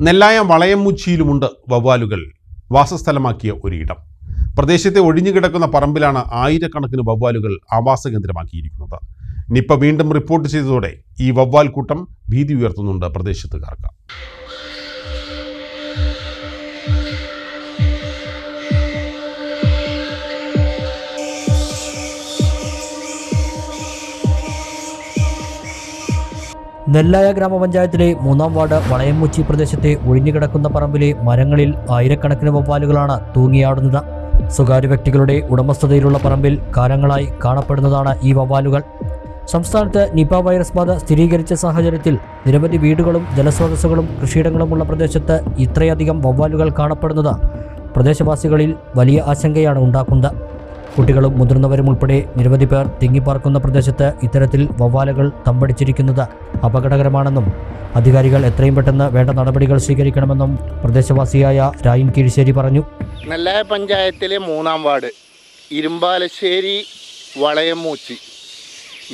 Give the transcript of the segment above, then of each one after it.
നെല്ലായം വളയമുച്ചിയിലുമുണ്ട് വവ്വാലുകൾ. വാസസ്ഥലമാക്കിയ ഒരിടം. പ്രദേശത്തെ ഒഴിഞ്ഞുകിടക്കുന്ന പറമ്പിലാണ് ആയിരക്കണക്കിന് വവ്വാലുകൾ ആവാസ കേന്ദ്രമാക്കിയിരിക്കുന്നത് നിപ്പ വീണ്ടും റിപ്പോർട്ട് ചെയ്തതോടെ ഈ വവ്വാൽ കൂട്ടം ഭീതി ഉയർത്തുന്നുണ്ട് പ്രദേശത്തുകാർക്ക്. നെല്ലായ ഗ്രാമപഞ്ചായത്തിലെ മൂന്നാം വാർഡ് വളയംമുച്ചി പ്രദേശത്തെ ഒഴിഞ്ഞുകിടക്കുന്ന പറമ്പിലെ മരങ്ങളിൽ ആയിരക്കണക്കിന് വവ്വാലുകളാണ് തൂങ്ങിയാടുന്നത്. സ്വകാര്യ വ്യക്തികളുടെ ഉടമസ്ഥതയിലുള്ള പറമ്പിൽ കാലങ്ങളായി കാണപ്പെടുന്നതാണ് ഈ വവ്വാലുകൾ. സംസ്ഥാനത്ത് നിപ വൈറസ് ബാധ സ്ഥിരീകരിച്ച സാഹചര്യത്തിൽ നിരവധി വീടുകളും ജലസ്രോതസ്സുകളും കൃഷിയിടങ്ങളുമുള്ള പ്രദേശത്ത് ഇത്രയധികം വവ്വാലുകൾ കാണപ്പെടുന്നത്. പ്രദേശവാസികളിൽ വലിയ ആശങ്കയാണ് ഉണ്ടാക്കുന്നത്. കുട്ടികളും മുതിർന്നവരും ഉൾപ്പെടെ നിരവധി പേർ തിങ്ങിപ്പാർക്കുന്ന പ്രദേശത്ത് ഇത്തരത്തിൽ വവ്വാലുകൾ തമ്പടിച്ചിരിക്കുന്നത് അപകടകരമാണെന്നും അധികാരികൾ എത്രയും പെട്ടെന്ന് വേണ്ട നടപടികൾ സ്വീകരിക്കണമെന്നും പ്രദേശവാസിയായ രായിൻ കീഴ്ശ്ശേരി പറഞ്ഞു. നെല്ലായ പഞ്ചായത്തിലെ മൂന്നാം വാർഡ് ഇരുമ്പാലശ്ശേരി വളയമൂച്ചി.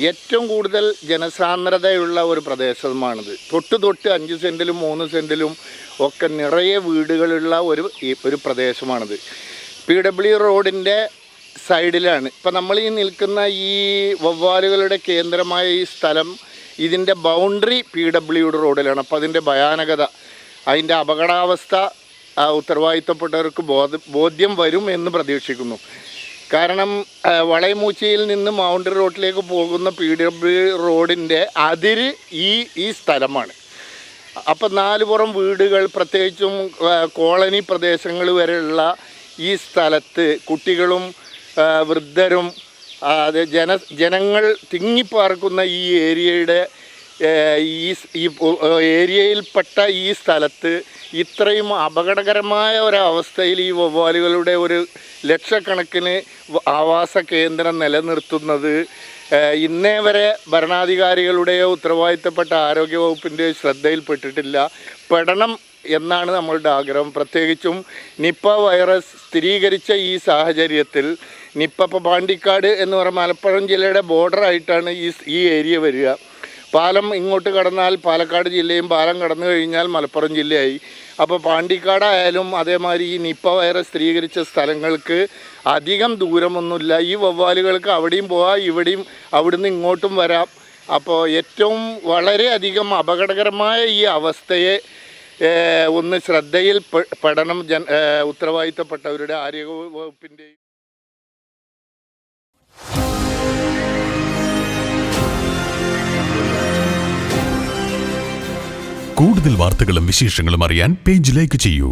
ഏറ്റവും കൂടുതൽ ജനസാന്ദ്രതയുള്ള ഒരു പ്രദേശമാണിത്. തൊട്ട് തൊട്ട് അഞ്ച് സെന്റിലും മൂന്ന് സെന്റിലും ഒക്കെ നിറയെ വീടുകളുള്ള ഒരു ഒരു പ്രദേശമാണിത്. പി ഡബ്ല്യു റോഡിന്റെ സൈഡിലാണ്. ഇപ്പം നമ്മൾ ഈ നിൽക്കുന്ന ഈ വവ്വാലുകളുടെ കേന്ദ്രമായ ഈ സ്ഥലം ഇതിന്റെ ബൗണ്ടറി പി ഡബ്ല്യുയുടെ റോഡിലാണ്. അപ്പോൾ അതിന്റെ ഭയാനകത അതിന്റെ അപകടാവസ്ഥ ഉത്തരവാദിത്തപ്പെട്ടവർക്ക് ബോധ ബോധ്യം വരും എന്ന് പ്രതീക്ഷിക്കുന്നു. കാരണം വളയമൂച്ചയിൽ നിന്ന് മൗണ്ടറി റോഡിലേക്ക് പോകുന്ന പി ഡബ്ല്യു റോഡിന്റെ അതിര് ഈ ഈ സ്ഥലമാണ്. അപ്പം നാലുപുറം വീടുകൾ പ്രത്യേകിച്ചും കോളനി പ്രദേശങ്ങൾ വരെയുള്ള ഈ സ്ഥലത്ത് കുട്ടികളും വൃദ്ധരും അത് ജന ജനങ്ങൾ തിങ്ങിപ്പാർക്കുന്ന ഈ ഏരിയയുടെ ഈ ഈ ഏരിയയിൽപ്പെട്ട ഈ സ്ഥലത്ത് ഇത്രയും അപകടകരമായ ഒരവസ്ഥയിൽ ഈ വവ്വാലുകളുടെ ഒരു ലക്ഷക്കണക്കിന് ആവാസ കേന്ദ്രം നിലനിർത്തുന്നത് ഇന്നേ വരെ ഭരണാധികാരികളുടെയോ ഉത്തരവാദിത്തപ്പെട്ട ആരോഗ്യവകുപ്പിന്റെയോ ശ്രദ്ധയിൽപ്പെട്ടിട്ടില്ല. പെടണം എന്നാണ് നമ്മളുടെ ആഗ്രഹം. പ്രത്യേകിച്ചും നിപ്പ വൈറസ് സ്ഥിരീകരിച്ച ഈ സാഹചര്യത്തിൽ നിപ്പ ഇപ്പോൾ പാണ്ടിക്കാട് എന്ന് പറയുന്ന മലപ്പുറം ജില്ലയുടെ ബോർഡറായിട്ടാണ് ഈ ഈ ഏരിയ വരിക. പാലം ഇങ്ങോട്ട് കടന്നാൽ പാലക്കാട് ജില്ലയും പാലം കടന്നു കഴിഞ്ഞാൽ മലപ്പുറം ജില്ലയായി. അപ്പോൾ പാണ്ടിക്കാടായാലും അതേമാതിരി ഈ നിപ്പ വൈറസ് സ്ഥിരീകരിച്ച സ്ഥലങ്ങൾക്ക് അധികം ദൂരമൊന്നുമില്ല. ഈ വവ്വാലുകൾക്ക് അവിടെയും പോവാം ഇവിടെയും അവിടുന്ന് ഇങ്ങോട്ടും വരാം. അപ്പോൾ ഏറ്റവും വളരെയധികം അപകടകരമായ ഈ അവസ്ഥയെ ഒന്ന് ശ്രദ്ധയിൽ പഠനം ജൻ ഉത്തരവാദിത്തപ്പെട്ടവരുടെ ആരോഗ്യ വകുപ്പിന്റെയും കൂടുതൽ വാർത്തകളും വിശേഷങ്ങളും അറിയാൻ പേജ് ലൈക്ക് ചെയ്യൂ.